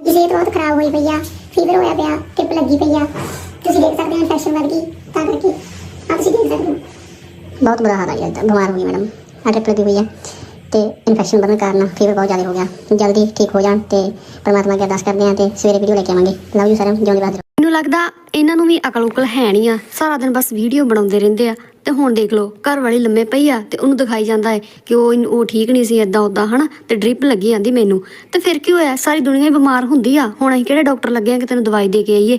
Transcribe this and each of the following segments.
ਦੀ ਸਿਹਤ ਬਹੁਤ ਖਰਾਬ ਹੋਈ ਪਈ ਆ ਫੀਵਰ ਹੋਇਆ ਪਿਆ ਟਿਪ ਲੱਗੀ ਪਈ ਆ। ਤੁਸੀਂ ਦੇਖ ਸਕਦੇ ਹੋ ਇਨਫੈਕਸ਼ਨ ਵੱਧ ਗਈ, ਤਾਂ ਕਰਕੇ ਆ ਤੁਸੀਂ ਦੇਖ ਸਕਦੇ ਹੋ। ਬਹੁਤ ਬੁਰਾ ਹਾਲ ਆ ਜੀ ਬਿਮਾਰ ਹੋ ਗਈ ਮੈਡਮ ਆ ਟਿਪ ਲੱਗੀ ਹੋਈ ਆ। ਤੇ ਇਨਫੈਕਸ਼ਨ ਵਧਣ ਕਾਰਨ ਫੀਵਰ ਬਹੁਤ ਜ਼ਿਆਦਾ ਹੋ ਗਿਆ। ਜਲਦੀ ਠੀਕ ਹੋ ਜਾਣ ਤੇ ਪਰਮਾਤਮਾ ਅੱਗੇ ਅਰਦਾਸ ਕਰਦੇ ਹਾਂ ਤੇ ਸਵੇਰੇ ਵੀਡੀਓ ਲੈ ਕੇ ਆਵਾਂਗੇ। ਲਵ ਯੂ ਸਰ ਜਿਉਂਦੇ ਬਾਦ ਮੈਨੂੰ ਲੱਗਦਾ ਇਹਨਾਂ ਨੂੰ ਵੀ ਅਕਲ ਉਕਲ ਹੈ ਨਹੀਂ ਆ। ਸਾਰਾ ਦਿਨ ਬਸ ਵੀਡੀਓ ਬਣਾਉਂਦੇ ਰਹਿੰਦੇ ਆ ਤੇ ਹੁਣ ਦੇਖ ਲਓ, ਘਰ ਵਾਲੀ ਲੰਮੇ ਪਈ ਆ ਤੇ ਉਹਨੂੰ ਦਿਖਾਈ ਜਾਂਦਾ ਹੈ ਕਿ ਉਹ ਉਹ ਠੀਕ ਨਹੀਂ ਸੀ, ਏਦਾਂ ਉਦਾਂ ਹਨਾ? ਤੇ ਡ੍ਰਿਪ ਲੱਗੀ ਜਾਂਦੀ ਮੈਨੂੰ। ਤੇ ਫਿਰ ਕੀ ਹੋਇਆ? ਸਾਰੀ ਦੁਨੀਆ ਹੀ ਬਿਮਾਰ ਹੁੰਦੀ ਆ। ਹੁਣ ਅਸੀਂ ਕਿਹੜੇ ਡਾਕਟਰ ਲੱਗੇ ਆ ਕਿ ਤੈਨੂੰ ਦਵਾਈ ਦੇ ਕੇ ਆਈਏ?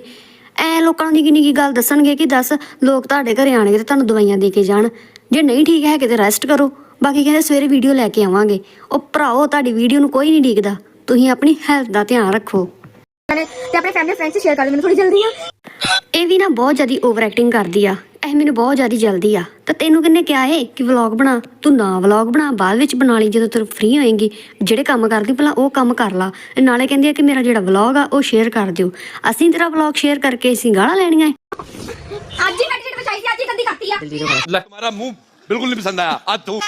ਐ ਲੋਕਾਂ ਦੀ ਕਿੰਨੀ ਕੀ ਗੱਲ ਦੱਸਣਗੇ ਕਿ ਦੱਸ, ਲੋਕ ਤੁਹਾਡੇ ਘਰੇ ਆਣਗੇ ਤੇ ਤੁਹਾਨੂੰ ਦਵਾਈਆਂ ਦੇ ਕੇ ਜਾਣ। ਜੇ ਨਹੀਂ ਠੀਕ ਹੈ, ਕਿਤੇ ਰੈਸਟ ਕਰੋ। ਬਾਕੀ ਕਹਿੰਦੇ ਸਵੇਰੇ ਵੀਡੀਓ ਲੈ ਕੇ ਆਵਾਂਗੇ। ਉਹ ਭਰਾਓ, ਤੁਹਾਡੀ ਵੀਡੀਓ ਨੂੰ ਕੋਈ ਨਹੀਂ ਡੀਕਦਾ ਤੁਸੀਂ ਆਪਣੀ ਹੈਲਥ ਦਾ ਧਿਆਨ ਰੱਖੋ। ਨੇ ਤੇ ਆਪਣੇ ਫੈਮਿਲੀ ਫਰੈਂਡਸ ਸ਼ੇਅਰ ਕਰ ਦਿਓ ਮੈਨੂੰ ਥੋੜੀ ਜਲਦੀ ਆ ਇਹ ਵੀ ਨਾ ਬਹੁਤ ਜ਼ਿਆਦੀ ਓਵਰ ਐਕਟਿੰਗ ਕਰਦੀ ਆ ਇਹ ਮੈਨੂੰ ਬਹੁਤ ਜ਼ਿਆਦੀ ਜਲਦੀ ਆ ਤਾਂ ਤੈਨੂੰ ਕਿੰਨੇ ਕਿਹਾ ਏ ਕਿ ਵਲੌਗ ਬਣਾ ਤੂੰ ਨਾ ਵਲੌਗ ਬਣਾ ਬਾਅਦ ਵਿੱਚ ਬਣਾ ਲਈ ਜਦੋਂ ਤੂੰ ਫ੍ਰੀ ਹੋਏਂਗੀ ਜਿਹੜੇ ਕੰਮ ਕਰਦੀ ਭਲਾ ਉਹ ਕੰਮ ਕਰ ਲਾ ਨਾਲੇ ਕਹਿੰਦੀ ਆ ਕਿ ਮੇਰਾ ਜਿਹੜਾ ਵਲੌਗ ਆ ਉਹ ਸ਼ੇਅਰ ਕਰ ਦਿਓ ਅਸੀਂ ਤੇਰਾ ਵਲੌਗ ਸ਼ੇਅਰ ਕਰਕੇ ਅਸੀਂ ਗਾਲਾਂ ਲੈਣੀਆਂ ਏ ਅੱਜ ਹੀ ਬੈਡਸ਼ੀਟ ਵਿਛਾਈ ਸੀ ਅੱਜ ਹੀ ਗੰਦੀ ਕਰਤੀ ਆ ਲੈ तुम्हारा मुंह बिल्कुल नहीं पसंद आया आज तू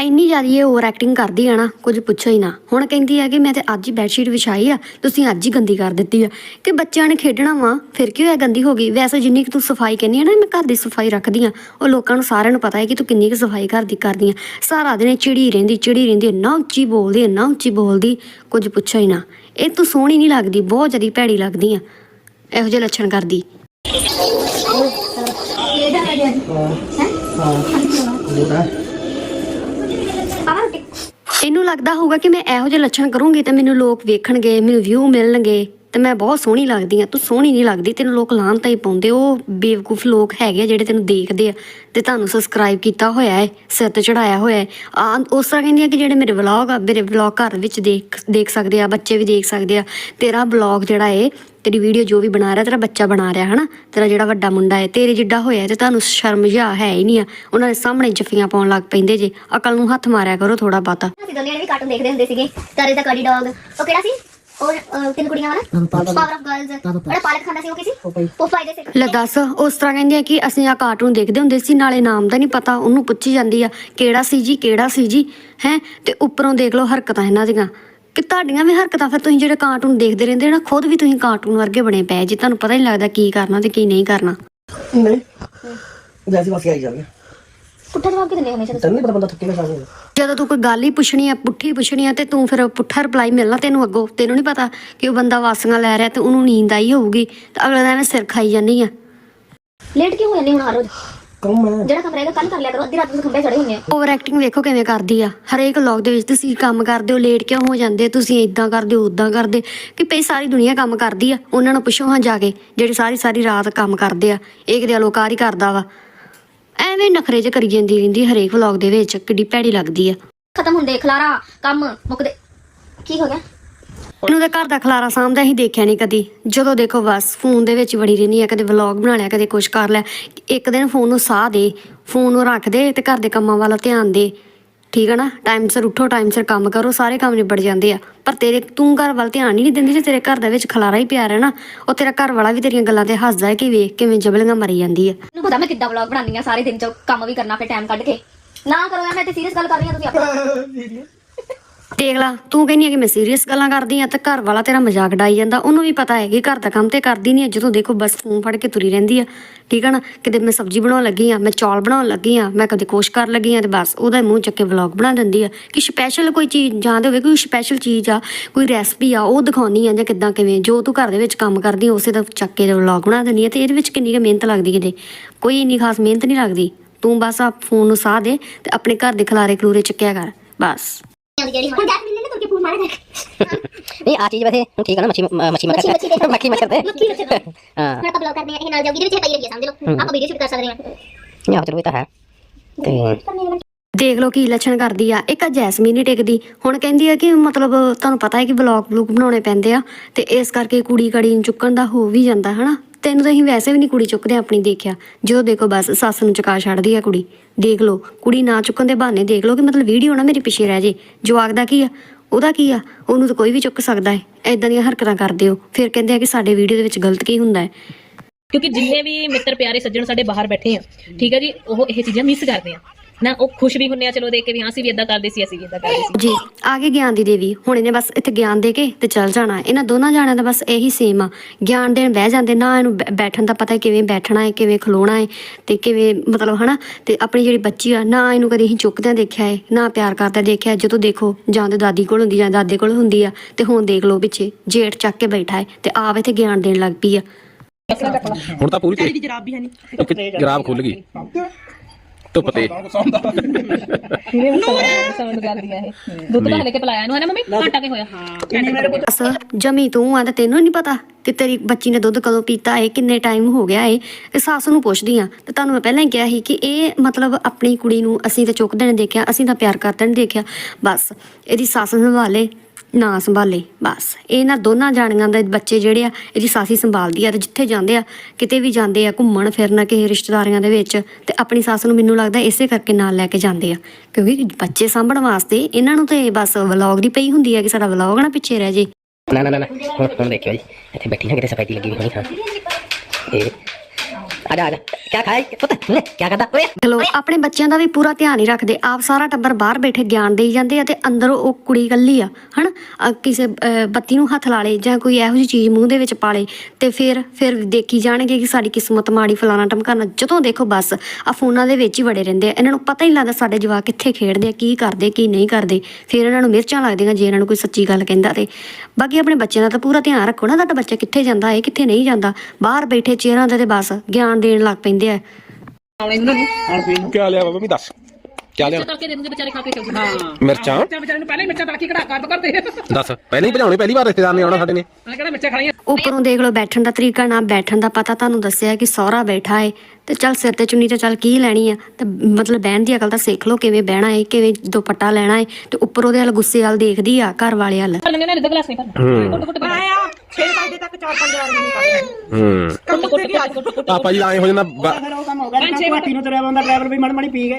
ਇੰਨੀ ਜ਼ਿਆਦਾ ਇਹ ਓਵਰ ਐਕਟਿੰਗ ਕਰਦੀ ਆ ਨਾ, ਕੁਝ ਪੁੱਛੋ ਹੀ ਨਾ। ਹੁਣ ਕਹਿੰਦੀ ਆ ਕਿ ਮੈਂ ਤੇ ਅੱਜ ਹੀ ਬੈੱਡਸ਼ੀਟ ਵਿਛਾਈ ਆ, ਤੁਸੀਂ ਅੱਜ ਹੀ ਗੰਦੀ ਕਰ ਦਿੱਤੀ ਆ। ਕਿ ਬੱਚਿਆਂ ਨੇ ਖੇਡਣਾ ਵਾ, ਫਿਰ ਕੀ ਹੋਇਆ ਗੰਦੀ ਹੋ ਗਈ? ਵੈਸੇ ਜਿੰਨੀ ਕਿ ਤੂੰ ਸਫ਼ਾਈ ਕਹਿੰਦੀ ਆ ਨਾ, ਮੈਂ ਘਰ ਦੀ ਸਫ਼ਾਈ ਰੱਖਦੀ ਆ। ਉਹ ਲੋਕਾਂ ਨੂੰ ਸਾਰਿਆਂ ਨੂੰ ਪਤਾ ਹੈ ਕਿ ਤੂੰ ਕਿੰਨੀ ਕੁ ਸਫ਼ਾਈ ਘਰ ਦੀ ਕਰਦੀ ਆ। ਸਾਰਾ ਦਿਨ ਚਿੜੀ ਰਹਿੰਦੀ ਚਿੜੀ ਰਹਿੰਦੀ, ਇੰਨਾ ਉੱਚੀ ਬੋਲਦੀ, ਇੰਨਾ ਉੱਚੀ ਬੋਲਦੀ, ਕੁਝ ਪੁੱਛੋ ਹੀ ਨਾ। ਇਹ ਤੂੰ ਸੋਹਣੀ ਨਹੀਂ ਲੱਗਦੀ, ਬਹੁਤ ਜ਼ਿਆਦਾ ਭੈੜੀ ਲੱਗਦੀ ਆ। ਇਹੋ ਜਿਹੇ ਲੱਛਣ ਕਰਦੀ। ਪਾਵਾ ਰੋਟੀ ਇਹਨੂੰ ਲੱਗਦਾ ਹੋਊਗਾ ਕਿ ਮੈਂ ਇਹੋ ਜਿਹੇ ਲੱਛਣ ਕਰੂੰਗੀ ਤੇ ਮੈਨੂੰ ਲੋਕ ਵੇਖਣਗੇ, ਮੈਨੂੰ ਵਿਊ ਮਿਲਣਗੇ। ਤੇ ਮੈਂ ਬਹੁਤ ਸੋਹਣੀ ਲੱਗਦੀ ਆ ਤੂੰ ਸੋਹਣੀ ਨਹੀਂ ਲੱਗਦੀ, ਤੈਨੂੰ ਲੋਕ ਲਾਂਤਾ ਹੀ ਪਾਉਂਦੇ, ਉਹ ਬੇਵਕੂਫ ਲੋਕ ਹੈਗੇ ਆ ਜਿਹੜੇ ਤੈਨੂੰ ਦੇਖਦੇ ਆ ਤੇ ਤੁਹਾਨੂੰ ਸਬਸਕ੍ਰਾਈਬ ਕੀਤਾ ਹੋਇਆ ਹੈ, ਸਿਰ ਤੇ ਚੜਾਇਆ ਹੋਇਆ ਹੈ। ਆ, ਉਸ ਤਰ੍ਹਾਂ ਕਹਿੰਦੀ ਆ ਕਿ ਜਿਹੜੇ ਮੇਰੇ ਵਲੌਗ ਆ, ਮੇਰੇ ਵਲੌਗ ਘਰ ਵਿੱਚ ਦੇਖ ਦੇਖ ਸਕਦੇ ਆ, ਬੱਚੇ ਵੀ ਦੇਖ ਸਕਦੇ ਆ। ਤੇਰਾ ਵਲੌਗ ਜਿਹੜਾ ਏ, ਤੇਰੀ ਵੀਡੀਓ ਜੋ ਵੀ ਬਣਾ ਰਿਹਾ, ਤੇਰਾ ਬੱਚਾ ਬਣਾ ਰਿਹਾ, ਹਨਾ? ਤੇਰਾ ਜਿਹੜਾ ਵੱਡਾ ਮੁੰਡਾ ਹੈ ਤੇਰੇ ਜਿੱਡਾ ਹੋਇਆ ਤੇ ਤੁਹਾਨੂੰ ਸ਼ਰਮ ਜਿਹਾ ਹੈ ਹੀ ਨਹੀਂ ਆ। ਉਹਨਾਂ ਦੇ ਸਾਹਮਣੇ ਜੱਫੀਆਂ ਪਾਉਣ ਲੱਗ ਪੈਂਦੇ ਜੇ। ਅਕਲ ਨੂੰ ਹੱਥ ਮਾਰਿਆ ਕਰੋ ਥੋੜਾ ਬਾਤਾ ਅਸੀਂ ਦੋਨੇ ਵੀ ਕਾਰਟੂਨ ਦੇਖਦੇ ਹੁੰਦੇ ਸੀਗੇ, ਤਰੇ ਦਾ ਕੜੀ ਡੌਗ ਉਹ ਕਿਹੜਾ ਸੀ? ਉਹ ਤਿੰਨ ਕੁੜੀਆਂ ਵਾਲਾ? ਪਾਵਰ ਆਫ ਗਰਲਸ ਜਿਹੜਾ ਪਾਲਕ ਖਾਂਦਾ ਸੀ ਉਹ ਕੀ ਸੀ ਪੋਪਾਈ ਦੇ ਸੀ ਲੈ ਦੱਸ ਉਸ ਤਰ੍ਹਾਂ ਕਹਿੰਦੇ ਆ ਕਿ ਅਸੀਂ ਆ ਕਾਰਟੂਨ ਦੇਖਦੇ ਹੁੰਦੇ ਸੀ ਨਾਲੇ ਨਾਮ ਦਾ ਨਹੀਂ ਪਤਾ ਉਹਨੂੰ ਪੁੱਛੀ ਜਾਂਦੀ ਆ ਕਿਹੜਾ ਸੀ ਜੀ ਕਿਹੜਾ ਸੀ ਜੀ ਹੈ? ਤੇ ਉੱਪਰੋਂ ਦੇਖ ਲਓ ਹਰਕਤਾਂ ਇਹਨਾਂ ਦੀਆਂ। ਕਿ ਤੁਹਾਡੀਆਂ ਵੀ ਹਰਕਤਾਂ ਫਿਰ ਤੁਸੀਂ ਜਿਹੜੇ ਕਾਰਟੂਨ ਦੇਖਦੇ ਰਹਿੰਦੇ ਨਾ ਖੁਦ ਵੀ ਤੁਸੀਂ ਕਾਰਟੂਨ ਵਰਗੇ ਬਣੇ ਪਏ ਜੀ ਤੁਹਾਨੂੰ ਪਤਾ ਹੀ ਨਹੀਂ ਲੱਗਦਾ ਕੀ ਕਰਨਾ ਤੇ ਕੀ ਨਹੀਂ ਕਰਨਾ। ਨਹੀਂ। ਵੈਸੇ ਵਾਸੀ ਆਈ ਜਾਂਦੇ ਪੁੱਠਾ ਜਵਾਬ ਕਿ ਦਿੰਦੇ ਹਮੇਸ਼ਾ ਤੈਨੂੰ ਨਹੀਂ ਪਤਾ ਬੰਦਾ ਥੱਕੇ ਨਾ ਸ਼ਾਮ ਨੂੰ ਜਦੋਂ ਤੂੰ ਕੋਈ ਗੱਲ ਹੀ ਪੁੱਛਣੀ ਆ ਪੁੱਠੀ ਪੁੱਛਣੀ ਆ ਤੇ ਤੂੰ ਫਿਰ ਪੁੱਠਾ ਰਿਪਲਾਈ ਮਿਲਣਾ ਤੈਨੂੰ ਅੱਗੋਂ। ਤੈਨੂੰ ਨਹੀਂ ਪਤਾ ਕਿ ਉਹ ਬੰਦਾ ਵਾਸੀਆਂ ਲੈ ਰਿਹਾ ਤੇ ਉਹਨੂੰ ਨੀਂਦ ਆਈ ਹੋਊਗੀ ਤੇ ਅਗਲੇ ਦਿਨ ਸਿਰ ਖਾਈ ਜਾਂਦੀ ਆ। ਲੇਟ ਕਿਉਂ ਹੋ ਜਾਂਦੇ ਹੁਣ ਹਰ ਰੋਜ਼? ਕੰਮ ਹੈ। ਜਿਹੜਾ ਕੰਮ ਰਹੇਗਾ ਕੱਲ ਕਰ ਲਿਆ ਕਰੋ ਅੱਧੀ ਰਾਤ ਨੂੰ ਖੰਬੇ ਚੜੇ ਹੁੰਦੇ ਆ। ਓਵਰ ਐਕਟਿੰਗ ਵੇਖੋ ਕਿਵੇਂ ਕਰਦੀ ਆ। ਹਰੇਕ ਵਲੌਗ ਦੇ ਵਿੱਚ ਤੁਸੀਂ ਕੰਮ ਕਰਦੇ ਹੋ ਲੇਟ ਕਿਉਂ ਹੋ ਜਾਂਦੇ ਤੁਸੀਂ ਇਦਾਂ ਕਰਦੇ ਹੋ ਉਦਾਂ ਕਰਦੇ ਕਿ ਪਈ ਸਾਰੀ ਦੁਨੀਆ ਕੰਮ ਕਰਦੀ ਆ ਉਹਨਾਂ ਨੂੰ ਪੁੱਛੋ ਹਾਂ ਜਾ ਕੇ ਜਿਹੜੇ ਸਾਰੀ ਸਾਰੀ ਰਾਤ ਕੰਮ ਕਰਦੇ ਆ ਇਹ ਕਿਤੇ ਅਲੋਕਾਰ ਹੀ ਕਰਦਾ ਵਾ। ਐਵੇਂ ਨਖਰੇ ਚ ਕਰੀ ਜਾਂਦੀ ਰਹਿੰਦੀ ਹਰੇਕ ਵਲੌਗ ਦੇ ਵਿੱਚ ਕਿੱਡੀ ਭੈੜੀ ਲੱਗਦੀ ਆ। ਖਤਮ ਹੁੰਦੇ ਖਲਾਰਾ ਕੰਮ ਮੁੱਕਦੇ। ਕੀ ਹੋ ਗਿਆ? ਇਹਨੂੰ ਤਾਂ ਘਰ ਦਾ ਖਲਾਰਾ ਸਾਂਭਦਾ ਹੀ ਦੇਖਿਆ ਨਹੀਂ ਕਦੀ। ਜਦੋਂ ਦੇਖੋ ਬਸ ਫੋਨ ਦੇ ਵਿੱਚ ਵੜੀ ਰਹਿੰਦੀ ਆ ਕਦੇ ਵਲੌਗ ਬਣਾ ਲਿਆ ਕਦੇ ਕੁਛ ਕਰ ਲਿਆ। ਇੱਕ ਦਿਨ ਫੋਨ ਨੂੰ ਸਾਹ ਦੇ ਫੋਨ ਨੂੰ ਰੱਖ ਦੇ ਤੇ ਘਰ ਦੇ ਕੰਮਾਂ ਵੱਲ ਧਿਆਨ ਦੇ। ਠੀਕ ਹੈ ਨਾ? ਟਾਈਮ ਸਿਰ ਉੱਠੋ ਟਾਈਮ ਸਿਰ ਕੰਮ ਕਰੋ ਸਾਰੇ ਕੰਮ ਨਿਬੜ ਜਾਂਦੇ ਆ। ਪਰ ਤੇਰੇ ਤੂੰ ਘਰ ਵੱਲ ਧਿਆਨ ਹੀ ਨਹੀਂ ਦਿੰਦੀ ਤੇ ਤੇਰੇ ਘਰ ਦੇ ਵਿੱਚ ਖਲਾਰਾ ਹੀ ਪਿਆ ਰਹਿਣਾ। ਉਹ ਤੇਰਾ ਘਰ ਵਾਲਾ ਵੀ ਤੇਰੀਆਂ ਗੱਲਾਂ ਤੇ ਹੱਸਦਾ ਹੈ ਕਿ ਵੇਖ ਕਿਵੇਂ ਜਬਲੀਆਂ ਮਰੀ ਜਾਂਦੀ ਆ। ਮੈਨੂੰ ਪਤਾ ਮੈਂ ਕਿੱਦਾਂ ਵਲੌਗ ਬਣਾਉਂਦੀ ਆ ਸਾਰੇ ਦਿਨ ਚ ਕੰਮ ਵੀ ਕਰਨਾ ਫਿਰ ਟਾਈਮ ਕੱਢ ਕੇ। ਨਾ ਕਰੋ ਯਾਰ ਮੈਂ ਤੇ ਸੀਰੀਅਸ ਗੱਲ ਕਰ ਰਹੀ ਆ ਤੁਸੀਂ ਆਪਣਾ ਦੇਖ ਲਾ, ਤੂੰ ਕਹਿੰਦੀ ਆ ਕਿ ਮੈਂ ਸੀਰੀਅਸ ਗੱਲਾਂ ਕਰਦੀ ਆ ਤੇ ਘਰ ਵਾਲਾ ਤੇਰਾ ਮਜ਼ਾਕ ਡਾਈ ਜਾਂਦਾ, ਉਹਨੂੰ ਵੀ ਪਤਾ ਹੈ ਕਿ ਘਰ ਦਾ ਕੰਮ ਤੇ ਕਰਦੀ ਨਹੀਂ ਆ ਜਦੋਂ ਦੇਖੋ ਬਸ ਫੋਨ ਫੜ ਕੇ ਤੁਰੀ ਰਹਿੰਦੀ ਆ, ਠੀਕ ਆ ਨਾ, ਕਿਤੇ ਮੈਂ ਸਬਜ਼ੀ ਬਣਾਉਣ ਲੱਗੀ ਆ, ਮੈਂ ਚੌਲ ਬਣਾਉਣ ਲੱਗੀ ਆ, ਮੈਂ ਕਦੇ ਕੁਛ ਕਰਨ ਲੱਗੀ ਆ ਤੇ ਬਸ ਉਹਦਾ ਮੂੰਹ ਚੱਕ ਕੇ ਵਲੌਗ ਬਣਾ ਦਿੰਦੀ ਆ, ਕਿ ਸਪੈਸ਼ਲ ਕੋਈ ਚੀਜ਼, ਜਾਂਦੇ ਹੋਵੇ ਕੋਈ ਸਪੈਸ਼ਲ ਚੀਜ਼ ਆ, ਕੋਈ ਰੈਸਪੀ ਆ, ਉਹ ਦਿਖਾਉਣੀ ਆ ਜਾਂ ਕਿੱਦਾਂ ਕਿਵੇਂ, ਜੋ ਤੂੰ ਘਰ ਦੇ ਵਿੱਚ ਕੰਮ ਕਰਦੀ ਉਸੇ ਦਾ ਚੱਕ ਕੇ ਵਲੌਗ ਬਣਾ ਦਿੰਦੀ ਆ ਤੇ ਇਹਦੇ ਵਿੱਚ ਕਿੰਨੀ ਕੁ ਮਿਹਨਤ ਲੱਗਦੀ ਕਿਤੇ, ਕੋਈ ਇੰਨੀ ਖਾਸ ਮਿਹਨਤ ਨਹੀਂ ਲੱਗਦੀ, ਤੂੰ ਬਸ ਆ ਫੋਨ ਨੂੰ ਸਾਹ ਦੇ ਤੇ ਆਪਣੇ ਘਰ ਦੇ ਖਲਾਰੇ ਖਲੂਰੇ ਚੱਕਿਆ ਕਰ, ਬਸ। ਜਿਹੜੀ ਹੁਣ 10 ਮਿੰਟ ਨੇ ਤੁਰ ਕੇ ਫੋਨ ਮਾਰੇ ਨਹੀਂ ਆ ਚੀਜ਼ ਵੈਸੇ ਠੀਕ ਹੈ ਨਾ ਮੱਛੀ ਮੱਛੀ ਮੱਛੀ ਮੱਖੀ ਮੱਛਰ ਦੇ ਮੱਖੀ ਮੱਛਰ। ਹਾਂ। ਹੁਣ ਆਪਾਂ ਬਲੌਗ ਕਰਦੇ ਆ ਇਹ ਨਾਲ ਜਾਊਗੀ ਇਹਦੇ ਵਿੱਚ ਪਈ ਰਹੀ ਹੈ ਸਮਝ ਲਓ। ਆਪਾਂ ਵੀਡੀਓ ਸ਼ੂਟ ਕਰ ਸਕਦੇ ਹਾਂ। ਨਹੀਂ ਆ ਚਲੋ ਇਹ ਤਾਂ ਹੈ। ਤੇ ਦੇਖ ਲਓ ਕੀ ਲੱਛਣ ਕਰਦੀ ਆ। ਇੱਕ ਜੈਸਮੀਨ ਨਹੀਂ ਟਿਕਦੀ। ਹੁਣ ਕਹਿੰਦੀ ਆ ਕਿ ਮਤਲਬ ਤੁਹਾਨੂੰ ਪਤਾ ਹੈ ਕਿ ਵਲੌਗ ਬਲੂਗ ਬਣਾਉਣੇ ਪੈਂਦੇ ਆ। ਤੇ ਇਸ ਕਰਕੇ ਕੁੜੀ ਕੜੀ ਨੂੰ ਚੁੱਕਣ ਦਾ ਹੋ ਵੀ ਜਾਂਦਾ, ਹਨਾ? ਤੈਨੂੰ ਤਾਂ ਅਸੀਂ ਵੈਸੇ ਵੀ ਨਹੀਂ ਕੁੜੀ ਚੁੱਕਦੇ, ਆਪਣੀ ਦੇਖਿਆ। ਜਦੋਂ ਦੇਖੋ ਬਸ ਸੱਸ ਨੂੰ ਚੁਕਾ ਛੱਡਦੀ ਆ ਕੁੜੀ। ਦੇਖ ਲਓ, ਕੁੜੀ ਨਾ ਚੁੱਕਣ ਦੇ ਬਹਾਨੇ ਦੇਖ ਲਓ ਕਿ ਮਤਲਬ ਵੀਡੀਓ ਨਾ ਮੇਰੇ ਪਿੱਛੇ ਰਹਿ ਜੇ। ਜਵਾਕ ਦਾ ਕੀ ਆ? ਉਹਦਾ ਕੀ ਆ? ਉਹਨੂੰ ਤਾਂ ਕੋਈ ਵੀ ਚੁੱਕ ਸਕਦਾ ਹੈ। ਐਦਾਂ ਦੀਆਂ ਹਰਕਤਾਂ ਕਰਦੇ ਹੋ। ਫਿਰ ਕਹਿੰਦੇ ਆ ਕਿ ਸਾਡੇ ਵੀਡੀਓ ਦੇ ਵਿੱਚ ਗਲਤ ਕੀ ਹੁੰਦਾ ਹੈ? ਕਿਉਂਕਿ ਜਿੰਨੇ ਵੀ ਮਿੱਤਰ ਪਿਆਰੇ ਸੱਜਣ ਸਾਡੇ ਬਾਹਰ ਬੈਠੇ ਆ, ਠੀਕ ਹੈ ਜੀ? ਉਹ ਇਹ ਚੀਜ਼ਾਂ ਮਿਸ ਕਰਦੇ ਆ। ਨਾ ਉਹ ਖੁਸ਼ ਵੀ ਹੁੰਨੇ ਆ ਚਲੋ ਦੇਖ ਕੇ ਵੀ ਹਾਂ ਅਸੀਂ ਵੀ ਇਦਾਂ ਕਰਦੇ ਸੀ ਅਸੀਂ ਵੀ ਇਦਾਂ ਕਰਦੇ ਸੀ। ਜੀ ਆਗੇ ਗਿਆਨ ਦੀ ਦੇਵੀ ਹੁਣ ਇਹਨੇ ਬਸ ਇੱਥੇ ਗਿਆਨ ਦੇ ਕੇ ਤੇ ਚੱਲ ਜਾਣਾ। ਇਹਨਾਂ ਦੋਨਾਂ ਜਾਣਿਆਂ ਦਾ ਬਸ ਇਹੀ ਸੇਮ ਆ। ਗਿਆਨ ਦੇਣ ਬਹਿ ਜਾਂਦੇ ਨਾ ਇਹਨੂੰ ਬੈ- ਬੈਠਣ ਦਾ ਪਤਾ ਹੈ ਕਿਵੇਂ ਬੈਠਣਾ ਹੈ ਕਿਵੇਂ ਖਲੋਣਾ ਹੈ ਤੇ ਕਿਵੇਂ ਮਤਲਬ ਹਨਾ ਤੇ ਆਪਣੀ ਜਿਹੜੀ ਬੱਚੀ ਆ ਨਾ ਇਹਨੂੰ ਕਦੇ ਅਸੀਂ ਚੁੱਕਦਿਆਂ ਦੇਖਿਆ ਹੈ ਨਾ ਪਿਆਰ ਕਰਦਾ ਦੇਖਿਆ ਹੈ। ਜਦੋਂ ਦੇਖੋ ਜਾਂ ਤੇ ਦਾਦੀ ਕੋਲ ਹੁੰਦੀ ਜਾਂ ਦਾਦੇ ਕੋਲ ਹੁੰਦੀ ਆ ਤੇ ਹੁਣ ਦੇਖ ਲਓ ਪਿੱਛੇ ਜੇਠ ਚੱਕ ਕੇ ਬੈਠਾ ਹੈ ਤੇ ਆਪ ਇੱਥੇ ਗਿਆਨ ਦੇਣ ਲੱਗ ਪਈ ਆ। ਹੁਣ ਤਾਂ ਪੂਰੀ ਤੇਰੀ ਜਰਾਬ ਵੀ ਹੈ ਨਹੀਂ ਇੱਕ ਜਰਾਬ ਖੁੱਲ ਗਈ। ਧੁੱਪ ਤੇ। ਸਾਊਂਡ ਕਰਦੀ ਆ ਇਹ। ਦੁੱਧ ਤਾਂ ਹਲੇ ਕੇ ਪਲਾਇਆ ਨੂੰ ਹੈ ਨਾ ਮੰਮੀ ਘੰਟਾ ਕੇ ਹੋਇਆ? ਹਾਂ। ਬਸ ਜਮੀ ਤੂੰ ਆ ਤੇ ਤੈਨੂੰ ਨਹੀਂ ਪਤਾ ਕਿ ਤੇਰੀ ਬੱਚੀ ਨੇ ਦੁੱਧ ਕਦੋਂ ਪੀਤਾ ਏ ਕਿੰਨੇ ਟਾਈਮ ਹੋ ਗਿਆ ਏ। ਤੇ ਸੱਸ ਨੂੰ ਪੁੱਛਦੀ ਆ। ਤੇ ਤੁਹਾਨੂੰ ਮੈਂ ਪਹਿਲਾਂ ਹੀ ਕਿਹਾ ਸੀ ਕਿ ਇਹ ਮਤਲਬ ਆਪਣੀ ਕੁੜੀ ਨੂੰ ਅਸੀਂ ਤਾਂ ਚੁੱਕਦੇ ਨੇ ਦੇਖਿਆ ਅਸੀਂ ਤਾਂ ਪਿਆਰ ਕਰਦੇ ਨੇ ਦੇਖਿਆ। ਬਸ ਇਹਦੀ ਸੱਸ ਸੰਭਾਲੇ। ਨਾ ਸੰਭਾਲੇ, ਬਸ। ਇਹਨਾਂ ਦੋਨਾਂ ਜਾਣੀਆਂ ਦੇ ਬੱਚੇ ਜਿਹੜੇ ਆ, ਇਹਦੀ ਸਾਸੀ ਸੰਭਾਲਦੀ ਆ ਤੇ ਜਿੱਥੇ ਜਾਂਦੇ ਆ, ਕਿਤੇ ਵੀ ਜਾਂਦੇ ਆ, ਘੁੰਮਣ ਫਿਰਨ ਕਿਸੇ ਰਿਸ਼ਤੇਦਾਰੀਆਂ ਦੇ ਵਿੱਚ, ਤੇ ਆਪਣੀ ਸੱਸ ਨੂੰ ਮੈਨੂੰ ਲੱਗਦਾ ਇਸੇ ਕਰਕੇ ਨਾਲ ਲੈ ਕੇ ਜਾਂਦੇ ਆ। ਕਿਉਂਕਿ ਬੱਚੇ ਸਾਂਭਣ ਵਾਸਤੇ ਇਹਨਾਂ ਨੂੰ ਤੇ ਬਸ ਵਲੌਗ ਦੀ ਪਈ ਹੁੰਦੀ ਆ ਕਿ ਸਾਡਾ ਵਲੌਗ ਨਾ ਪਿੱਛੇ ਰਹਿ ਜੇ। ਨਾ ਨਾ ਨਾ ਹੁਣ ਹੁਣ ਦੇਖਿਓ ਜੀ। ਇੱਥੇ ਬੈਠੀ ਨਾ ਕਿਤੇ ਸਫ਼ਾਈ ਲੱਗੀ ਹੋਈ ਹਾਂ। ਇਹ ਆ ਜਾ ਕੀ ਖਾਏ? ਪੁੱਤ ਲੈ ਕੀ ਕਰਦਾ ਓਏ ਚਲੋ ਆਪਣੇ ਬੱਚਿਆਂ ਦਾ ਵੀ ਪੂਰਾ ਧਿਆਨ ਹੀ ਰੱਖਦੇ। ਆਪ ਸਾਰਾ ਟੱਬਰ ਬਾਹਰ ਬੈਠੇ ਗਿਆਨ ਦੇਈ ਜਾਂਦੇ ਆ ਤੇ ਅੰਦਰ ਉਹ ਕੁੜੀ ਇਕੱਲੀ ਆ ਹਨਾ? ਅਹ ਕਿਸੇ ਅਹ ਬੱਤੀ ਨੂੰ ਹੱਥ ਲਾ ਲੇ ਜਾਂ ਕੋਈ ਇਹੋ ਜਿਹੀ ਚੀਜ਼ ਮੂੰਹ ਦੇ ਵਿੱਚ ਪਾ ਲੇ ਤੇ ਫਿਰ ਫਿਰ ਦੇਖੀ ਜਾਣਗੇ ਕਿ ਸਾਡੀ ਕਿਸਮਤ ਮਾੜੀ ਫਲਾਣਾ ਟਮਕਾਣਾ ਜਦੋਂ ਦੇਖੋ ਬਸ ਆ ਫੋਨਾਂ ਦੇ ਵਿੱਚ ਹੀ ਵੜੇ ਰਹਿੰਦੇ ਆ। ਇਹਨਾਂ ਨੂੰ ਪਤਾ ਹੀ ਨਹੀਂ ਲੱਗਦਾ ਸਾਡੇ ਜਵਾਕ ਕਿੱਥੇ ਖੇਡਦੇ ਆ ਕੀ ਕਰਦੇ ਕੀ ਨਹੀਂ ਕਰਦੇ। ਫਿਰ ਇਹਨਾਂ ਨੂੰ ਮਿਰਚਾਂ ਲੱਗਦੀਆਂ ਜੇ ਇਹਨਾਂ ਨੂੰ ਕੋਈ ਸੱਚੀ ਗੱਲ ਕਹਿੰਦਾ ਤੇ। ਬਾਕੀ ਆਪਣੇ ਬੱਚਿਆਂ ਦਾ ਤਾਂ ਪੂਰਾ ਧਿਆਨ ਰੱਖੋ ਨਾ ਤੁਹਾਡਾ ਬੱਚਾ ਕਿੱਥੇ ਜਾਂਦਾ ਹੈ ਕਿੱਥੇ ਨਹੀਂ ਜਾਂਦਾ। ਬਾਹਰ ਬੈਠੇ ਚੇਅਰਾਂ ਤੇ ਤੇ ਬਸ ਗਿਆਨ ਦੇਣ ਲੱਗ ਪੈਂਦੇ ਆ। ਕੀ ਲਿਆ ਬਾਬਾ ਵੀ ਦੱਸ। ਕੀ ਲਿਆ? ਕਰਕੇ ਦੇ ਦੂੰਗੇ ਵਿਚਾਰੇ ਖਾ ਕੇ ਚੱਲ ਹਾਂ ਮਿਰਚਾਂ? ਵਿਚਾਰੇ ਨੂੰ ਪਹਿਲਾਂ ਹੀ ਮਿਰਚਾਂ ਤੜਕੀ ਕਢਾ ਕਰ ਕਰਦੇ ਦੱਸ ਪਹਿਲਾਂ ਹੀ ਭਜਾਉਣੇ ਪਹਿਲੀ ਵਾਰ ਰਿਸ਼ਤੇਦਾਰ ਨੇ ਆਉਣਾ ਸਾਡੇ ਨੇ। ਮੈਂ ਕਹਿੰਦਾ ਮਿਰਚਾਂ ਖਾਣੀਆਂ ਉੱਪਰੋਂ ਦੇਖ ਲਓ ਬੈਠਣ ਦਾ ਤਰੀਕਾ ਨਾ ਬੈਠਣ ਦਾ ਪਤਾ ਤੁਹਾਨੂੰ ਦੱਸਿਆ ਕਿ ਸਹੁਰਾ ਬੈਠਾ ਏ ਤੇ ਚੱਲ ਸਿਰ ਤੇ ਚੁੰਨੀ ਤੇ ਚੱਲ ਕੀ ਲੈਣੀ ਆ? ਤੇ ਮਤਲਬ ਬਹਿਣ ਦੀ ਅਕਲ ਤਾਂ ਸਿੱਖ ਲਓ ਕਿਵੇਂ ਬਹਿਣਾ ਏ ਕਿਵੇਂ ਦੁਪੱਟਾ ਲੈਣਾ ਏ ਤੇ ਉੱਪਰ ਉਹਦੇ ਵੱਲ ਗੁੱਸੇ ਵੱਲ ਦੇਖਦੀ ਆ ਘਰ ਵਾਲੇ ਵੱਲ। ਖਾ ਲੈਣੇ ਨਾ ਗਲਾਸ ਨਹੀਂ ਭਰਨਾ ਕੁੱਟ ਕੁੱਟ ਬਣਾਇਆ ਹੂੰ ਪਾਪਾ ਜੀ ਆਏ ਹੋ ਜਾਂਦਾ ਬ-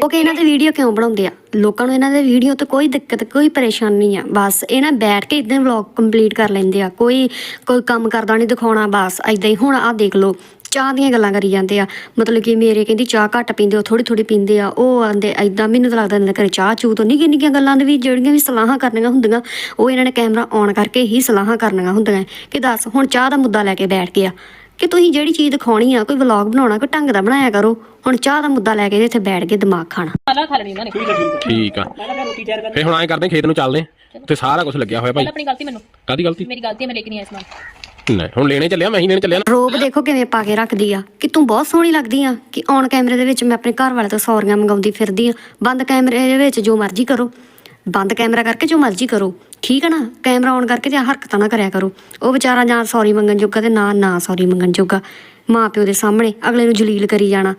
ਉਹ ਕਿ ਇਹਨਾਂ ਦੇ ਵੀਡੀਓ ਕਿਉਂ ਬਣਾਉਂਦੇ ਆ? ਲੋਕਾਂ ਨੂੰ ਇਹਨਾਂ ਦੇ ਵੀਡੀਓ ਤੇ ਕੋਈ ਦਿੱਕਤ ਕੋਈ ਪਰੇਸ਼ਾਨੀ ਆ। ਬਸ ਇਹਨਾਂ ਬੈਠ ਕੇ ਇਦਾਂ ਵਲੌਗ ਕੰਪਲੀਟ ਕਰ ਲੈਂਦੇ ਆ। ਕੋਈ ਕੋਈ ਕੰਮ ਕਰਦਾ ਨਹੀਂ ਦਿਖਾਉਣਾ ਬਸ ਐਦਾਂ ਹੀ। ਹੁਣ ਆਹ ਦੇਖ ਲਓ ਚਾਹ ਦੀਆਂ ਗੱਲਾਂ ਕਰੀ ਜਾਂਦੇ ਆ। ਮਤਲਬ ਕਿ ਮੇਰੇ ਕਹਿੰਦੀ ਚਾਹ ਘੱਟ ਪੀਂਦੇ ਉਹ ਥੋੜੀ ਥੋੜੀ ਪੀਂਦੇ ਆ। ਉਹ ਆਂਦੇ ਐਦਾਂ ਮੈਨੂੰ ਤਾਂ ਲੱਗਦਾ ਇਹਨਾਂ ਘਰੇ ਚਾਹ ਚੂ ਤੋਂ ਨਿੱਕੀਆਂ ਨਿੱਕੀਆਂ ਗੱਲਾਂ ਦੇ ਵੀ ਜਿਹੜੀਆਂ ਵੀ ਸਲਾਹਾਂ ਕਰਨੀਆਂ ਹੁੰਦੀਆਂ ਉਹ ਇਹਨਾਂ ਨੇ ਕੈਮਰਾ ਔਨ ਕਰਕੇ ਹੀ ਸਲਾਹਾਂ ਕਰਨੀਆਂ ਹੁੰਦੀਆਂ। ਕਿ ਦੱਸ ਹੁਣ ਚਾਹ ਦਾ ਮੁੱਦਾ ਲੈ ਕੇ ਬੈਠ ਗਿਆ। ਕਿ ਤੁਸੀਂ ਜਿਹੜੀ ਚੀਜ਼ ਦਿਖਾਉਣੀ ਆ ਕੋਈ ਵਲੌਗ ਬਣਾਉਣਾ ਕੋਈ ਢੰਗ ਦਾ ਬਣਾਇਆ ਕਰੋ ਹੁਣ ਚਾਹ ਦਾ ਮੁੱਦਾ ਲੈ ਕੇ ਇੱਥੇ ਬੈਠ ਕੇ ਦਿਮਾਗ ਖਾਣਾ। ਖਾਲਾ ਖਾ ਲੈਣੀ ਉਹਨਾਂ ਨੇ। ਪਹਿਲਾਂ ਠੀਕ ਆ ਫੇ ਹੁਣ ਐਂ ਕਰਦੇ ਖੇਤ ਨੂੰ ਚੱਲਦੇ। ਉੱਥੇ ਸਾਰਾ ਕੁਝ ਲੱਗਿਆ ਹੋਇਆ ਭਾਈ। ਆਪਣੀ ਗਲਤੀ ਮੈਨੂੰ। ਕਾਦੀ ਗਲਤੀ? ਮੇਰੀ ਗਲਤੀ ਹੈ ਮੈਂ ਲੈ ਕੇ ਨਹੀਂ ਆਇਆ ਸਮਾਨ। ਨਹੀਂ ਹੁਣ ਲੈਣੇ ਚੱਲਿਆ ਮੈਂ ਹੀ ਲੈਣੇ ਚੱਲਿਆ ਨਾ। ਰੋਬ ਦੇਖੋ ਕਿਵੇਂ ਪਾ ਕੇ ਰੱਖਦੀ ਆ ਕਿ ਤੂੰ ਬਹੁਤ ਸੋਹਣੀ ਲੱਗਦੀ ਆ ਕਿ ਔਨ ਕੈਮਰੇ ਦੇ ਵਿੱਚ ਮੈਂ ਆਪਣੇ ਘਰ ਵਾਲੇ ਤੋਂ ਸੌਰੀਆਂ ਮੰਗਾਉਂਦੀ ਫਿਰਦੀ ਆ। ਬੰਦ ਕੈਮਰੇ ਦੇ ਵਿੱਚ ਜੋ ਮਰਜ਼ੀ ਕਰੋ। ਬੰਦ ਕੈਮਰਾ ਕਰਕੇ ਜੋ ਮਰਜ਼ੀ ਕਰੋ ਠੀਕ ਆ ਨਾ? ਕੈਮਰਾ ਔਨ ਕਰਕੇ ਤੇ ਹਰਕਤਾਂ ਨਾ ਕਰਿਆ ਕਰੋ। ਉਹ ਵਿਚਾਰਾ ਜਾਂ ਸੌਰੀ ਮੰਗਣ ਜੋਗਾ ਤੇ ਨਾ ਨਾ ਸੌਰੀ ਮੰਗਣ ਜੋਗਾ। ਮਾਂ ਪਿਓ ਦੇ ਸਾਹਮਣੇ ਅਗਲੇ ਨੂੰ ਜਲੀਲ ਕਰੀ ਜਾਣਾ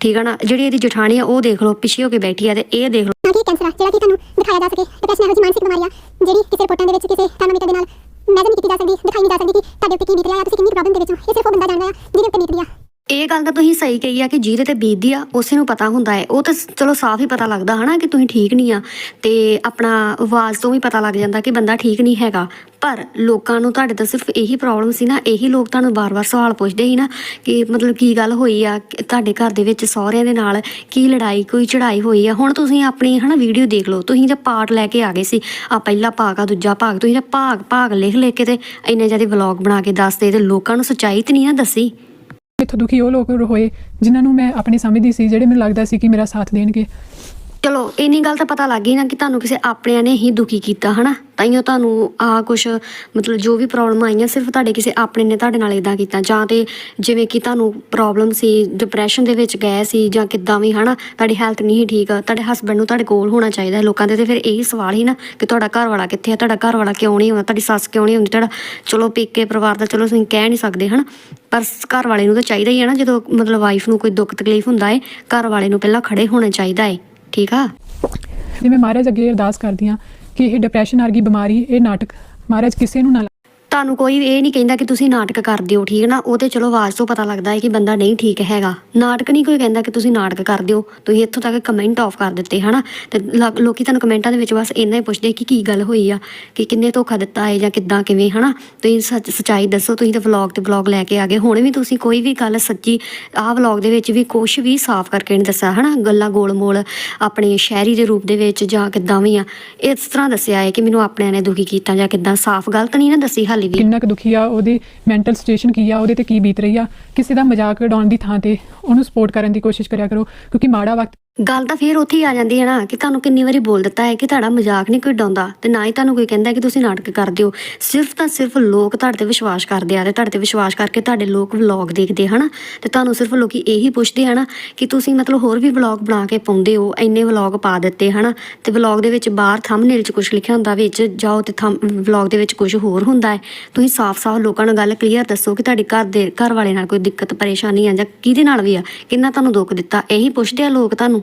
ਠੀਕ ਆ ਨਾ? ਜਿਹੜੀ ਇਹਦੀ ਜਠਾਣੀ ਆ ਉਹ ਦੇਖ ਲਓ ਪਿੱਛੇ ਹੋ ਕੇ ਬੈਠੀ ਆ ਤੇ ਇਹ ਦੇਖ ਲਓ। ਕਿ ਕੈਂਸਰ ਆ। ਜਿਹੜਾ ਕਿ ਤੁਹਾਨੂੰ ਦਿਖਾਇਆ ਜਾ ਸਕੇ ਡਿਪਰੈਸ਼ਨ ਇਹੋ ਜਿਹੀ ਮਾਨਸਿਕ ਬਿਮਾਰੀ ਆ ਜਿਹੜੀ ਕਿਸੇ ਰਿਪੋਰਟਾਂ ਦੇ ਵਿੱਚ ਕਿਸੇ ਥਰਮਾਮੀਟਰ ਦੇ ਨਾਲ ਮੈਜ਼ਰ ਨਹੀਂ ਕੀਤੀ ਜਾ ਸਕਦੀ, ਦਿਖਾਈ ਨਹੀਂ ਜਾ ਸਕਦੀ ਕਿ ਤੁਹਾਡੇ ਉੱਤੇ ਕੀ ਬੀਤ ਰਿਹਾ ਹੈ ਤੁਸੀਂ ਕਿੰਨੀ ਪ੍ਰੋਬਲਮ ਦੇ ਵਿੱਚ ਹੋ। ਇਹ ਸਿਰਫ ਉਹ ਬੰਦਾ ਜਾਣਦਾ ਆ ਜਿਹਦੇ ਉੱਤੇ ਬੀਤਦੀ ਆ ਇਹ ਗੱਲ ਤਾਂ ਤੁਸੀਂ ਸਹੀ ਕਹੀ ਆ ਕਿ ਜਿਹਦੇ ਤੇ ਬੀਤਦੀ ਆ, ਉਸੇ ਨੂੰ ਪਤਾ ਹੁੰਦਾ ਹੈ। ਉਹ ਤਾਂ ਚਲੋ ਸਾਫ਼ ਹੀ ਪਤਾ ਲੱਗਦਾ ਹਨਾ ਕਿ ਤੁਸੀਂ ਠੀਕ ਨਹੀਂ ਆ ਤੇ ਆਪਣਾ ਆਵਾਜ਼ ਤੋਂ ਵੀ ਪਤਾ ਲੱਗ ਜਾਂਦਾ ਕਿ ਬੰਦਾ ਠੀਕ ਨਹੀਂ ਹੈਗਾ। ਪਰ ਲੋਕਾਂ ਨੂੰ ਤੁਹਾਡੇ ਤਾਂ ਸਿਰਫ ਇਹੀ ਪ੍ਰੋਬਲਮ ਸੀ ਨਾ, ਇਹੀ ਲੋਕ ਤੁਹਾਨੂੰ ਬਾਰ-ਬਾਰ ਸਵਾਲ ਪੁੱਛਦੇ ਸੀ ਨਾ ਕਿ ਮਤਲਬ ਕੀ ਗੱਲ ਹੋਈ ਆ ਤੁਹਾਡੇ ਘਰ ਦੇ ਵਿੱਚ ਸਹੁਰਿਆਂ ਦੇ ਨਾਲ ਕੀ ਲੜਾਈ, ਕੋਈ ਚੜਾਈ ਹੋਈ ਆ। ਹੁਣ ਤੁਸੀਂ ਆਪਣੀ ਹਨਾ ਵੀਡੀਓ ਦੇਖ ਲਓ, ਤੁਸੀਂ ਤਾਂ ਪਾਰਟ ਲੈ ਕੇ ਆ ਗਏ ਸੀ। ਆ ਪਹਿਲਾ ਭਾਗ ਆ, ਦੂਜਾ ਭਾਗ, ਤੁਸੀਂ ਤਾਂ ਭਾਗ ਭਾਗ ਲਿਖ ਲਿਖ ਕੇ ਤੇ ਇੰਨੇ ਜ਼ਿਆਦਾ ਵਲੌਗ ਬਣਾ ਕੇ ਦੱਸਦੇ ਤੇ ਲੋਕਾਂ ਨੂੰ ਸੱਚਾਈ ਤੇ ਨਹੀਂ ਨਾ ਦੱਸੀ। ਇੱਥੋਂ ਦੁਖੀ ਉਹ ਲੋਕ ਹੋਏ, ਜਿਨ੍ਹਾਂ ਨੂੰ ਮੈਂ ਆਪਣੇ ਸਮਝਦੀ ਸੀ, ਜਿਹੜੇ ਮੈਨੂੰ ਲੱਗਦਾ ਸੀ ਕਿ ਮੇਰਾ ਸਾਥ ਦੇਣਗੇ। ਚਲੋ, ਇੰਨੀ ਗੱਲ ਤਾਂ ਪਤਾ ਲੱਗ ਗਈ ਨਾ ਕਿ ਤੁਹਾਨੂੰ ਕਿਸੇ ਆਪਣਿਆਂ ਨੇ ਹੀ ਦੁਖੀ ਕੀਤਾ, ਹਨਾ? ਤਾਈਓ ਤੁਹਾਨੂੰ ਆ ਕੁਛ, ਮਤਲਬ ਜੋ ਵੀ ਪ੍ਰੋਬਲਮ ਆਈਆਂ, ਸਿਰਫ ਤੁਹਾਡੇ ਕਿਸੇ ਆਪਣੇ ਨੇ ਤੁਹਾਡੇ ਨਾਲ ਇਦਾਂ ਕੀਤਾ। ਜਾਂ ਤੇ ਜਿਵੇਂ ਕਿ ਤੁਹਾਨੂੰ ਪ੍ਰੋਬਲਮ ਸੀ ਡਿਪਰੈਸ਼ਨ ਦੇ ਵਿੱਚ ਗਏ ਸੀ, ਜਾਂ ਕਿੱਦਾਂ ਵੀ, ਹਨਾ? ਤੁਹਾਡੀ ਹੈਲਥ ਨਹੀਂ ਸੀ ਠੀਕ, ਤੁਹਾਡੇ ਹਸਬੰਡ ਨੂੰ ਤੁਹਾਡੇ ਕੋਲ ਹੋਣਾ ਚਾਹੀਦਾ ਹੈ। ਲੋਕਾਂ ਦੇ, ਤੇ ਫਿਰ ਇਹੀ ਸਵਾਲ ਹੀ ਨਾ ਕਿ ਤੁਹਾਡਾ ਘਰ ਵਾਲਾ ਕਿੱਥੇ ਆ? ਤੁਹਾਡਾ ਘਰ ਵਾਲਾ ਕਿਉਂ ਨਹੀਂ ਆਉਂਦਾ? ਤੁਹਾਡੀ ਸੱਸ ਕਿਉਂ ਨਹੀਂ ਆਉਂਦੀ? ਤੁਹਾਡਾ, ਚਲੋ ਪੇਕੇ ਪਰਿਵਾਰ ਦਾ, ਚਲੋ ਅਸੀਂ ਕਹਿ ਨਹੀਂ ਸਕਦੇ, ਹਨਾ? ਪਰ ਘਰ ਵਾਲੇ ਨੂੰ ਤਾਂ ਚਾਹੀਦਾ ਹੀ ਹੈ ਨਾ, ਜਦੋਂ ਮਤਲਬ ਵਾਈਫ ਨੂੰ ਕੋਈ ਦੁੱਖ ਤਕਲੀਫ ਹੁੰਦਾ ਹੈ ਘਰ ਵਾਲੇ ਨੂੰ ਪਹਿਲਾਂ ਖੜੇ ਹੋਣਾ ਚਾਹੀਦਾ ਹੈ। ਠੀਕ ਆ ਤੇ ਮੈਂ ਮਹਾਰਾਜ ਅੱਗੇ ਅਰਦਾਸ ਕਰਦੀ ਹਾਂ ਕਿ ਇਹ ਡਿਪਰੈਸ਼ਨ ਵਰਗੀ ਬਿਮਾਰੀ, ਇਹ ਨਾਟਕ ਮਹਾਰਾਜ ਕਿਸੇ ਨੂੰ ਨਾ ਤੁਹਾਨੂੰ ਕੋਈ ਇਹ ਨਹੀਂ ਕਹਿੰਦਾ ਕਿ ਤੁਸੀਂ ਨਾਟਕ ਕਰਦੇ ਹੋ, ਠੀਕ ਨਾ? ਉਹ ਤੇ ਚਲੋ ਆਵਾਜ਼ ਤੋਂ ਪਤਾ ਲੱਗਦਾ ਹੈ ਕਿ ਬੰਦਾ ਨਹੀਂ ਠੀਕ ਹੈਗਾ। ਨਾਟਕ ਨਹੀਂ ਕੋਈ ਕਹਿੰਦਾ ਕਿ ਤੁਸੀਂ ਨਾਟਕ ਕਰਦੇ ਹੋ। ਤੁਸੀਂ ਇੱਥੋਂ ਤੱਕ ਕਮੈਂਟ ਆਫ ਕਰ ਦਿੱਤੇ, ਹਨਾ? ਤੇ ਲ- ਲੋਕੀ ਤੁਹਾਨੂੰ ਕਮੈਂਟਾਂ ਦੇ ਵਿੱਚ ਬਸ ਇੰਨਾ ਹੀ ਪੁੱਛਦੇ ਕਿ ਕੀ ਗੱਲ ਹੋਈ ਆ? ਕਿ ਕਿੰਨੇ ਧੋਖਾ ਦਿੱਤਾ ਹੈ ਜਾਂ ਕਿੱਦਾਂ ਕਿਵੇਂ, ਹਨਾ? ਤੁਸੀਂ ਸੱਚ, ਸਚਾਈ ਦੱਸੋ, ਤੁਸੀਂ ਤਾਂ ਵਲੌਗ ਤੇ ਵਲੌਗ ਲੈ ਕੇ ਆ ਗਏ। ਹੁਣ ਵੀ ਤੁਸੀਂ ਕੋਈ ਵੀ ਗੱਲ ਸੱਚੀ ਆਹ ਵਲੌਗ ਦੇ ਵਿੱਚ ਵੀ ਕੁਝ ਵੀ ਸਾਫ਼ ਕਰਕੇ ਨਹੀਂ ਦੱਸਿਆ, ਹਨਾ? ਗੱਲਾਂ ਗੋਲ ਮੋਲ ਆਪਣੇ ਸ਼ਹਿਰੀ ਦੇ ਰੂਪ ਦੇ ਵਿੱਚ ਜਾਂ ਕਿੱਦਾਂ ਵੀ ਆ। ਇਸ ਤਰ੍ਹਾਂ ਦੱਸਿਆ ਹੈ ਕਿ ਮੈਨੂੰ ਆਪਣਿਆਂ ਨੇ ਦੁਖੀ ਕੀਤਾ ਜਾਂ ਕਿੱਦਾਂ। ਸਾਫ਼ ਗਲਤ ਨਹੀਂ ਨਾ ਦੱਸੀ ਹਾਲੀ ਵੀ। ਕਿੰਨਾ ਕੁ ਦੁਖੀ ਆ, ਉਹਦੀ ਮੈਂਟਲ ਸਿਚੁਏਸ਼ਨ ਕੀ ਆ, ਉਹਦੇ ਤੇ ਕੀ ਬੀਤ ਰਹੀ ਆ, ਕਿਸੇ ਦਾ ਮਜ਼ਾਕ ਉਡਾਉਣ ਦੀ ਥਾਂ ਤੇ ਉਹਨੂੰ ਸਪੋਰਟ ਕਰਨ ਦੀ ਕੋਸ਼ਿਸ਼ ਕਰਿਆ ਕਰੋ, ਕਿਉਂਕਿ ਮਾੜਾ ਵਕਤ ਗੱਲ ਤਾਂ ਫੇਰ ਉੱਥੇ ਹੀ ਆ ਜਾਂਦੀ ਹੈ ਨਾ ਕਿ ਤੁਹਾਨੂੰ ਕਿੰਨੀ ਵਾਰੀ ਬੋਲ ਦਿੱਤਾ ਹੈ ਕਿ ਤੁਹਾਡਾ ਮਜ਼ਾਕ ਨਹੀਂ ਕੋਈ ਡਾਉਂਦਾ ਤੇ ਨਾ ਹੀ ਤੁਹਾਨੂੰ ਕੋਈ ਕਹਿੰਦਾ ਕਿ ਤੁਸੀਂ ਨਾਟਕ ਕਰਦੇ ਹੋ। ਸਿਰਫ ਤਾਂ ਸਿਰਫ ਲੋਕ ਤੁਹਾਡੇ ਤੇ ਵਿਸ਼ਵਾਸ ਕਰਦੇ ਆ ਤੇ ਤੁਹਾਡੇ ਤੇ ਵਿਸ਼ਵਾਸ ਕਰਕੇ ਤੁਹਾਡੇ ਲੋਕ ਵਲੌਗ ਦੇਖਦੇ ਹਨਾ। ਤੇ ਤੁਹਾਨੂੰ ਸਿਰਫ ਲੋਕੀ ਇਹੀ ਪੁੱਛਦੇ ਹਨਾ ਕਿ ਤੁਸੀਂ ਮਤਲਬ ਹੋਰ ਵੀ ਵਲੌਗ ਬਣਾ ਕੇ ਪਾਉਂਦੇ ਹੋ, ਇੰਨੇ ਵਲੌਗ ਪਾ ਦਿੱਤੇ ਹਨਾ। ਤੇ ਵਲੌਗ ਦੇ ਵਿੱਚ ਬਾਹਰ ਥੰਬਨੇਲ 'ਚ ਕੁਝ ਲਿਖਿਆ ਹੁੰਦਾ ਵਿੱਚ, ਜਾਓ ਤੇ ਵਲੌਗ ਦੇ ਵਿੱਚ ਕੁਝ ਹੋਰ ਹੁੰਦਾ ਹੈ। ਤੁਸੀਂ ਸਾਫ਼-ਸਾਫ਼ ਲੋਕਾਂ ਨਾਲ ਗੱਲ ਕਲੀਅਰ ਦੱਸੋ ਕਿ ਤੁਹਾਡੇ ਘਰ ਦੇ, ਘਰ ਵਾਲੇ ਨਾਲ ਕੋਈ ਦਿੱਕਤ, ਪਰੇਸ਼ਾਨੀ ਆ ਜਾਂ ਕਿਹਦੇ ਨਾਲ ਵੀ ਆ, ਕਿੰਨਾ ਤੁਹਾਨੂੰ ਦੁੱਖ ਦਿੱਤਾ? ਇਹੀ ਪੁੱਛਦੇ ਆ ਲੋਕ ਤੁਹਾਨੂੰ।